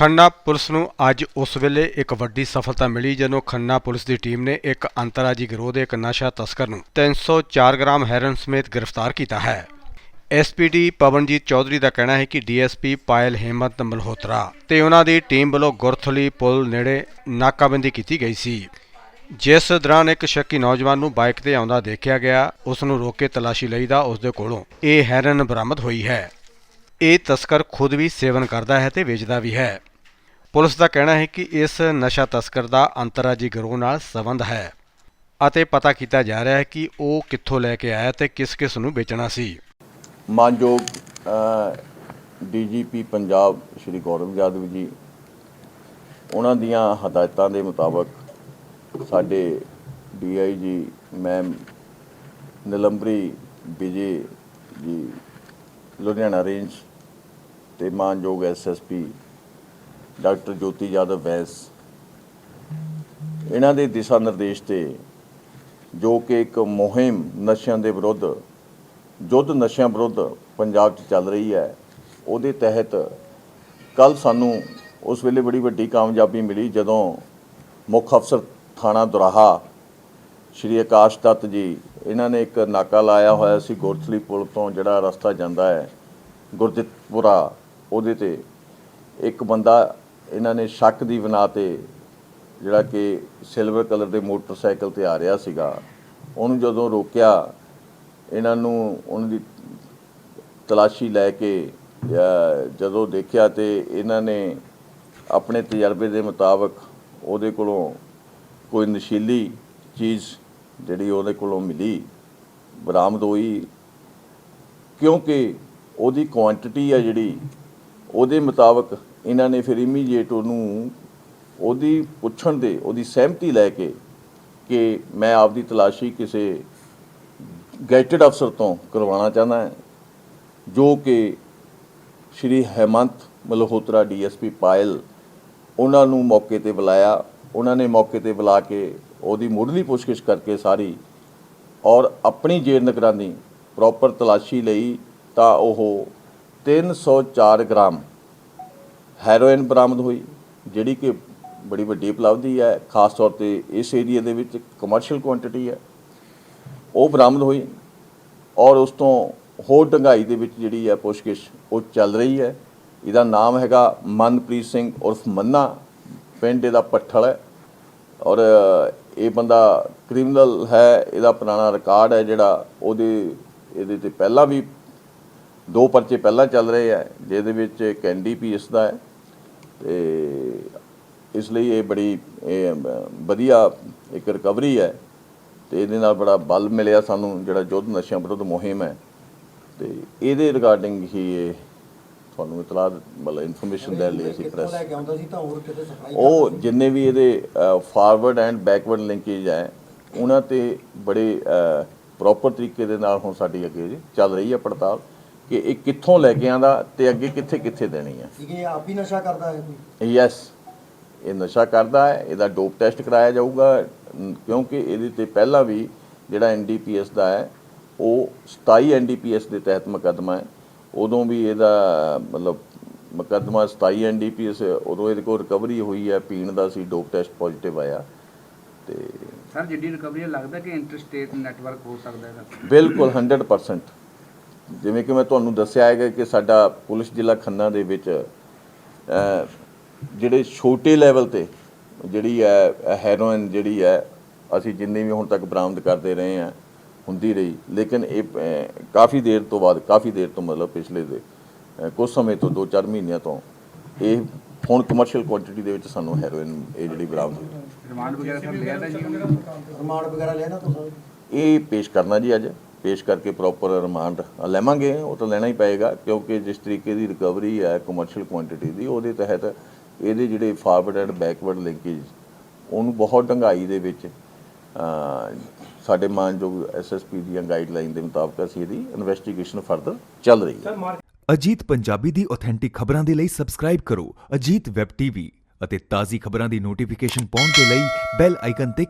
Khanna police ਨੂੰ ਅੱਜ ਉਸ ਵੇਲੇ ਇੱਕ ਵੱਡੀ ਸਫਲਤਾ ਮਿਲੀ ਜਦੋਂ ਖੰਨਾ ਪੁਲਿਸ ਦੀ ਟੀਮ ਨੇ ਇੱਕ ਅੰਤਰਰਾਜੀ ਗਿਰੋਹ ਦੇ ਇੱਕ ਨਸ਼ਾ ਤਸਕਰ ਨੂੰ 304 ਗ੍ਰਾਮ ਹੈਰਨ ਸਮੇਤ ਗ੍ਰਿਫਤਾਰ ਕੀਤਾ ਹੈ। ਐਸਪੀਡੀ ਪਵਨਜੀਤ ਚੌਧਰੀ ਦਾ ਕਹਿਣਾ ਹੈ ਕਿ ਡੀਐਸਪੀ ਪਾਇਲ ਹੇਮੰਤ ਮਲਹੋਤਰਾ ਤੇ ਉਹਨਾਂ ਦੀ ਟੀਮ ਵੱਲੋਂ ਗੁਰਥਲੀ ਪੁਲ ਨੇੜੇ ਨਾਕਾਬੰਦੀ ਕੀਤੀ ਗਈ ਸੀ। ਜਿਸ ਦੌਰਾਨ ਇੱਕ ਸ਼ੱਕੀ ਨੌਜਵਾਨ ਨੂੰ ਬਾਈਕ ਤੇ ਆਉਂਦਾ ਦੇਖਿਆ ਗਿਆ, ਉਸ ਨੂੰ ਰੋਕ ਕੇ ਤਲਾਸ਼ੀ ਲਈਦਾ ਉਸ ਦੇ ਕੋਲੋਂ ਇਹ ਹੈਰਨ ਬਰਾਮਦ ਹੋਈ ਹੈ। ਇਹ ਤਸਕਰ ਖੁਦ ਵੀ ਸੇਵਨ ਕਰਦਾ ਹੈ ਤੇ ਵੇਚਦਾ ਵੀ ਹੈ। ਪੁਲਿਸ ਦਾ ਕਹਿਣਾ ਹੈ ਕਿ ਇਸ ਨਸ਼ਾ ਤਸਕਰ ਦਾ ਅੰਤਰਰਾਜੀ ਗਿਰੋਹ ਨਾਲ ਸੰਬੰਧ ਹੈ ਅਤੇ ਪਤਾ ਕੀਤਾ ਜਾ ਰਿਹਾ ਹੈ ਕਿ ਉਹ ਕਿੱਥੋਂ ਲੈ ਕੇ ਆਇਆ ਤੇ ਕਿਸ ਕਿਸ ਨੂੰ ਵੇਚਣਾ ਸੀ। ਮਾਨਯੋਗ ਡੀਜੀਪੀ ਪੰਜਾਬ ਸ਼੍ਰੀ ਗੌਰਵ ਯਾਦਵ ਜੀ, ਉਹਨਾਂ ਦੀਆਂ ਹਦਾਇਤਾਂ ਦੇ ਮੁਤਾਬਕ ਸਾਡੇ ਡੀਆਈਜੀ ਮੈਮ ਨਿਲੰਬਰੀ ਵਿਜੇ ਜੀ, ਲੁਧਿਆਣਾ ਰੇਂਜ ਤੇ ਮਾਨਯੋਗ ਐਸਐਸਪੀ ਡਾਕਟਰ ਜੋਤੀ ਯਾਦਵ ਵੈਸ, ਇਹਨਾਂ ਦੇ ਦਿਸ਼ਾ ਨਿਰਦੇਸ਼ ਤੇ ਜੋ ਕਿ ਇੱਕ ਮੁਹਿੰਮ ਨਸ਼ਿਆਂ ਦੇ ਵਿਰੁੱਧ ਯੁੱਧ ਨਸ਼ਿਆਂ ਵਿਰੁੱਧ ਪੰਜਾਬ 'ਚ ਚੱਲ ਰਹੀ ਹੈ, ਉਹਦੇ ਤਹਿਤ ਕੱਲ ਸਾਨੂੰ ਉਸ ਵੇਲੇ ਬੜੀ ਵੱਡੀ ਕਾਮਯਾਬੀ ਮਿਲੀ ਜਦੋਂ ਮੁੱਖ ਅਫਸਰ ਥਾਣਾ ਦੁਰਾਹਾ ਸ਼੍ਰੀ ਆਕਾਸ਼ ਦੱਤ ਜੀ, ਇਹਨਾਂ ਨੇ ਇੱਕ ਨਾਕਾ ਲਾਇਆ ਹੋਇਆ ਸੀ ਗੁਰਥਲੀ ਪੁਲ ਤੋਂ ਜਿਹੜਾ ਰਸਤਾ ਜਾਂਦਾ ਹੈ ਗੁਰਦਿੱਤਪੁਰਾ ਉਹਦੇ ਤੇ ਇੱਕ ਬੰਦਾ ਇਹਨਾਂ ਨੇ ਸ਼ੱਕ ਦੀ ਬਣਾ ਤੇ ਜਿਹੜਾ ਕਿ ਸਿਲਵਰ ਕਲਰ ਦੇ ਮੋਟਰਸਾਈਕਲ ਤੇ ਆ ਰਿਹਾ ਸੀਗਾ, ਉਹਨੂੰ ਜਦੋਂ ਰੋਕਿਆ, ਇਹਨਾਂ ਨੂੰ ਉਹਨਾਂ ਦੀ ਤਲਾਸ਼ੀ ਲੈ ਕੇ ਜਦੋਂ ਦੇਖਿਆ ਤੇ ਇਹਨਾਂ ਨੇ ਆਪਣੇ ਤਜਰਬੇ ਦੇ ਮੁਤਾਬਕ ਉਹਦੇ ਕੋਲੋਂ ਕੋਈ ਨਸ਼ੀਲੀ ਚੀਜ਼ ਜਿਹੜੀ ਉਹਦੇ ਕੋਲੋਂ ਮਿਲੀ, ਬਰਾਮਦ ਹੋਈ, ਕਿਉਂਕਿ ਉਹਦੀ ਕੁਆਂਟੀਟੀ ਆ ਜਿਹੜੀ, ਉਹਦੇ ਮੁਤਾਬਕ ਇਹਨਾਂ ਨੇ ਫਿਰ ਇਮੀਡੀਏਟ ਉਹਨੂੰ ਉਹਦੀ ਪੁੱਛਣ ਦੇ ਉਹਦੀ ਸਹਿਮਤੀ ਲੈ ਕੇ ਕਿ ਮੈਂ ਆਪਦੀ ਤਲਾਸ਼ੀ ਕਿਸੇ ਗੈਟਡ ਅਫਸਰ ਤੋਂ ਕਰਵਾਉਣਾ ਚਾਹੁੰਦਾ ਹਾਂ, ਜੋ ਕਿ ਸ਼੍ਰੀ ਹੈਮੰਤ ਮਲਹੋਤਰਾ ਡੀਐਸਪੀ ਪਾਇਲ ਉਹਨਾਂ ਨੂੰ ਮੌਕੇ ਤੇ ਬੁਲਾਇਆ। ਉਹਨਾਂ ਨੇ ਮੌਕੇ ਤੇ ਬੁਲਾ ਕੇ ਉਹਦੀ ਮੁੱਢਲੀ ਪੁੱਛਗਿੱਛ ਕਰਕੇ ਸਾਰੀ ਔਰ ਆਪਣੀ ਜੇਰ ਨਿਗਰਾਨੀ ਪ੍ਰੋਪਰ ਤਲਾਸ਼ੀ ਲਈ ਤਾਂ ਉਹ 304 ਗ੍ਰਾਮ ਹੈਰੋਇਨ ਬਰਾਮਦ ਹੋਈ, ਜਿਹੜੀ ਕਿ ਬੜੀ ਵੱਡੀ ਉਪਲਬਧੀ ਹੈ, ਖਾਸ ਤੌਰ ਤੇ ਇਸ ਏਰੀਆ ਦੇ ਵਿੱਚ ਕਮਰਸ਼ੀਅਲ ਕੁਆਂਟੀਟੀ ਹੈ। ਉਹ ਬਰਾਮਦ ਹੋਈ ਔਰ ਉਸ ਤੋਂ ਹੋਰ ਡੰਗਾਈ ਦੇ ਵਿੱਚ ਜਿਹੜੀ ਹੈ ਪੁੱਛਗਿੱਛ ਉਹ ਚੱਲ ਰਹੀ ਹੈ। ਇਹਦਾ ਨਾਮ ਹੈਗਾ ਮਨਪ੍ਰੀਤ ਸਿੰਘ ਉਰਫ ਮੰਨਾ, ਪਿੰਡ ਇਹਦਾ ਪੱਠਲ ਹੈ ਔਰ ਇਹ ਬੰਦਾ ਕ੍ਰਿਮੀਨਲ ਹੈ, ਇਹਦਾ ਪੁਰਾਣਾ ਰਿਕਾਰਡ ਹੈ ਜਿਹੜਾ ਉਹਦੇ, ਇਹਦੇ ਤੇ ਪਹਿਲਾਂ ਵੀ ਦੋ ਪਰਚੇ ਪਹਿਲਾਂ ਚੱਲ ਰਹੇ ਆ ਜਿਹਦੇ ਵਿੱਚ ਇੱਕ ਐਨਡੀਪੀਐਸ ਦਾ ਹੈ। ਤੇ ਇਸ ਲਈ ਇਹ ਬੜੀ ਇਹ ਵਧੀਆ ਇੱਕ ਰਿਕਵਰੀ ਹੈ ਤੇ ਇਹਦੇ ਨਾਲ ਬੜਾ ਬਲ ਮਿਲਿਆ ਸਾਨੂੰ ਜਿਹੜਾ ਯੁੱਧ ਨਸ਼ਿਆਂ ਵਿਰੁੱਧ ਮੁਹਿੰਮ ਹੈ। ਤੇ ਇਹਦੇ ਰਿਗਾਰਡਿੰਗ ਹੀ ਇਹ ਤੁਹਾਨੂੰ ਇਤਲਾਹ ਮਤਲਬ ਇਨਫੋਰਮੇਸ਼ਨ ਦੇਣ ਲਈ ਅਸੀਂ ਪ੍ਰੈਸ ਉਹ ਜਿੰਨੇ ਵੀ ਇਹਦੇ ਫਾਰਵਰਡ ਐਂਡ ਬੈਕਵਰਡ ਲਿੰਕੇਜ ਹੈ ਉਹਨਾਂ ਤੇ ਬੜੇ ਪ੍ਰੋਪਰ ਤਰੀਕੇ ਦੇ ਨਾਲ ਹੁਣ ਸਾਡੀ ਅੱਗੇ ਚੱਲ ਰਹੀ ਹੈ ਪੜਤਾਲ। ਕਿ ਇਹ ਕਿੱਥੋਂ ਲੈ ਕੇ ਆਂਦਾ ਤੇ ਅੱਗੇ ਕਿੱਥੇ ਕਿੱਥੇ ਦੇਣੀ ਹੈ ਸੀਗੇ ਇਹ ਆਪ ਹੀ ਨਸ਼ਾ ਕਰਦਾ ਹੈ ਕੋਈ? ਯੈਸ ਇਹ ਨਸ਼ਾ ਕਰਦਾ ਹੈ ਇਹਦਾ ਡੋਪ ਟੈਸਟ ਕਰਾਇਆ ਜਾਊਗਾ ਕਿਉਂਕਿ ਇਹਦੇ ਤੇ ਪਹਿਲਾਂ ਵੀ ਜਿਹੜਾ ਐਨਡੀਪੀਐਸ ਦਾ ਹੈ ਉਹ 27 ਐਨਡੀਪੀਐਸ ਦੇ ਤਹਿਤ ਮੁਕੱਦਮਾ ਹੈ। ਉਦੋਂ ਵੀ ਇਹਦਾ ਮਤਲਬ ਮੁਕੱਦਮਾ 27 ਐਨਡੀਪੀਐਸ ਉਦੋਂ ਇਹਦੇ ਕੋਲ ਰਿਕਵਰੀ ਹੋਈ ਹੈ ਪੀਣ ਦਾ ਸੀ ਡੋਪ ਟੈਸਟ ਪੋਜ਼ਿਟਿਵ ਆਇਆ। ਤੇ ਸਰ ਜਿੱਡੀ ਰਿਕਵਰੀ ਹੈ, ਲੱਗਦਾ ਕਿ ਇੰਟਰਸਟੇਟ ਨੈਟਵਰਕ ਹੋ ਸਕਦਾ ਹੈ ਬਿਲਕੁਲ 100% ਜਿਵੇਂ ਕਿ ਮੈਂ ਤੁਹਾਨੂੰ ਦੱਸਿਆ ਹੈਗਾ ਕਿ ਸਾਡਾ ਪੁਲਿਸ ਜ਼ਿਲ੍ਹਾ ਖੰਨਾ ਦੇ ਵਿੱਚ ਜਿਹੜੇ ਛੋਟੇ ਲੈਵਲ ਤੇ ਜਿਹੜੀ ਹੈ ਹੈਰੋਇਨ ਜਿਹੜੀ ਹੈ ਅਸੀਂ ਜਿੰਨੀ ਵੀ ਹੁਣ ਤੱਕ ਬਰਾਮਦ ਕਰਦੇ ਰਹੇ ਹਾਂ ਹੁੰਦੀ ਰਹੀ। ਲੇਕਿਨ ਇਹ ਕਾਫੀ ਦੇਰ ਤੋਂ ਬਾਅਦ ਕਾਫੀ ਦੇਰ ਤੋਂ ਮਤਲਬ ਪਿਛਲੇ ਦੇ ਕੁਝ ਸਮੇਂ ਤੋਂ 2-4 ਮਹੀਨਿਆਂ ਤੋਂ ਇਹ ਹੁਣ ਕਮਰਸ਼ੀਅਲ ਕੁਆਂਟੀਟੀ ਦੇ ਵਿੱਚ ਸਾਨੂੰ ਹੈਰੋਇਨ ਇਹ ਜਿਹੜੀ ਬਰਾਮਦ ਹੋਈ। ਰਿਮਾਂਡ ਵਗੈਰਾ ਸਰ ਲਿਆ ਤਾਂ ਜੀ ਉਹਨੇ? ਰਿਮਾਂਡ ਵਗੈਰਾ ਲੈਣਾ ਤੁਸੀਂ? ਇਹ ਪੇਸ਼ ਕਰਨਾ ਜੀ ਅੱਜ। ਪੇਸ਼ ਕਰਕੇ ਪ੍ਰੋਪਰ ਰਿਮਾਂਡ ਲੈਵਾਂਗੇ, ਉਹ ਤਾਂ ਲੈਣਾ ਹੀ ਪਏਗਾ, ਕਿਉਂਕਿ ਜਿਸ ਤਰੀਕੇ ਦੀ ਰਿਕਵਰੀ ਹੈ ਕਮਰਸ਼ੀਅਲ ਕੁਆਂਟੀਟੀ ਦੀ, ਉਹਦੇ ਤਹਿਤ ਇਹਦੇ ਜਿਹੜੇ ਫਾਰਵਰਡ ਐਂਡ ਬੈਕਵਰਡ ਲਿੰਕੇਜ ਉਹਨੂੰ ਬਹੁਤ ਡੰਗਾਈ ਦੇ ਵਿੱਚ ਸਾਡੇ ਮਾਨਯੋਗ ਐਸਐਸਪੀ ਦੀਆਂ ਗਾਈਡਲਾਈਨ ਦੇ ਮੁਤਾਬਕ ਅਸੀਂ ਇਹਦੀ ਇਨਵੈਸਟੀਗੇਸ਼ਨ ਫਰਦਰ ਚੱਲ ਰਹੀ ਹੈ। ਅਜੀਤ ਪੰਜਾਬੀ ਦੀ ਆਥੈਂਟਿਕ ਖਬਰਾਂ ਦੇ ਲਈ ਸਬਸਕ੍ਰਾਈਬ ਕਰੋ ਅਜੀਤ ਵੈਬ ਟੀਵੀ ਅਤੇ ਤਾਜ਼ੀ ਖਬਰਾਂ ਦੀ ਨੋਟੀਫਿਕੇਸ਼ਨ ਪਾਉਣ ਦੇ ਲਈ ਬੈਲ ਆਈਕਨ ਤੇ